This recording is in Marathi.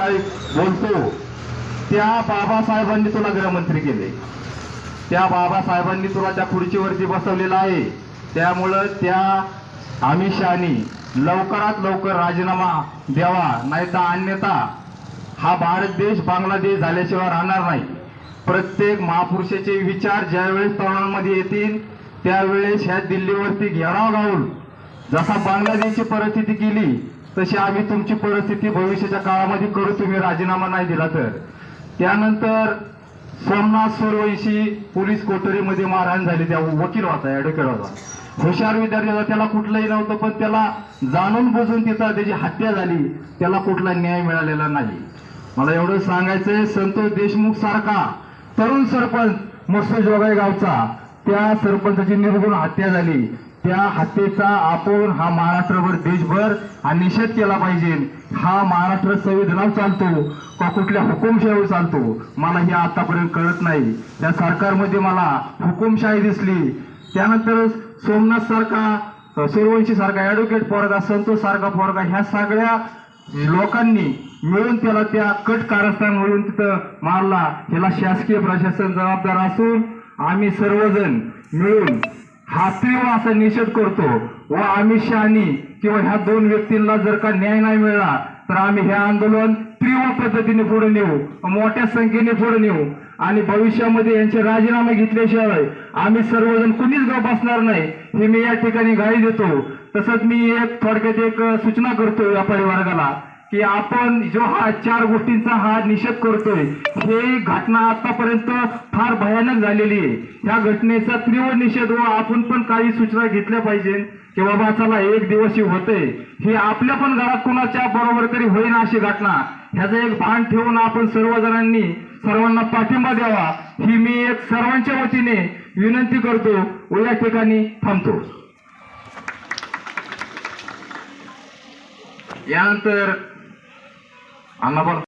काही बोलतो. त्या बाबासाहेबांनी तुला गृहमंत्री केले. त्या बाबासाहेबांनी तुला त्या खुर्चीवरती बसवलेलं आहे. त्यामुळं त्या अमित शहानी लवकरात लवकर राजीनामा द्यावा नाही तर अन्यथा हा भारत देश बांगलादेश झाल्याशिवाय राहणार नाही. प्रत्येक महापुरुषाचे विचार ज्यावेळेस तरुणांमध्ये येतील त्यावेळेस ह्या दिल्लीवरती घेराव घालून जसा बांगलादेशची परिस्थिती केली तशी आम्ही तुमची परिस्थिती भविष्याच्या काळामध्ये करू तुम्ही राजीनामा नाही दिला तर. त्यानंतर सोमनाथ सूर्यवंशी पोलीस कोठडीमध्ये मारहाण झाली त्या वकील होता ऍडव्होकेट होता. हुशार विद्यार्थी होता त्याला कुठलंही नव्हतं पण त्याला जाणून बुजून तिथं त्याची हत्या झाली त्याला कुठला न्याय मिळालेला नाही. मला एवढं सांगायचंय संतोष देशमुख सारखा तरुण सरपंच मस्त जोगाई गावचा त्या सरपंचाची निर्गुण हत्या झाली. त्या हत्येचा आपण हा महाराष्ट्रभर देशभर हा निषेध केला पाहिजे. हा महाराष्ट्र संविधानावर चालतो. का कुठल्या हुकुमशाहीवर चालतो? मला हे आतापर्यंत कळत नाही. त्या सरकारमध्ये मला हुकुमशाही दिसली. त्यानंतर सोमनाथ सारखा सूर्यवंशी सारखा ॲडव्होकेट पोरगा संतोष सारखा पोरगा ह्या सगळ्या लोकांनी मिळून त्याला त्या कट कारस्थान मिळून तिथं मारला. ह्याला शासकीय प्रशासन जबाबदार असून आम्ही सर्वजण मिळून हा तीव्र असा निषेध करतो व अमित शहानी किंवा ह्या दोन व्यक्तींना जर का न्याय नाही मिळाला तर आम्ही हे आंदोलन तीव्र पद्धतीने पुढे नेऊ मोठ्या संख्येने पुढे नेऊ. आणि भविष्यामध्ये यांचे राजीनामे घेतल्याशिवाय आम्ही सर्वजण कुणीच गप बसणार नाही हे मी या ठिकाणी गाळी देतो. तसंच मी एक थोडक्यात एक सूचना करतो व्यापारी वर्गाला की आपण जो हा चार गोष्टींचा हा निषेध करतोय हे घटना आतापर्यंत फार भयानक झालेली आहे. ह्या घटनेचा तीव्र निषेध व आपण पण काही सूचना घेतल्या पाहिजे की बाबा चला एक दिवशी होते हे आपल्या पण घरात कुणाच्या बरोबर तरी होईना अशी घटना. ह्याचं एक भान ठेवून आपण सर्वजणांनी सर्वांना पाठिंबा द्यावा. ही मी एक सर्वांच्या वतीने विनंती करतो व या ठिकाणी थांबतो. यानंतर अण्णा पण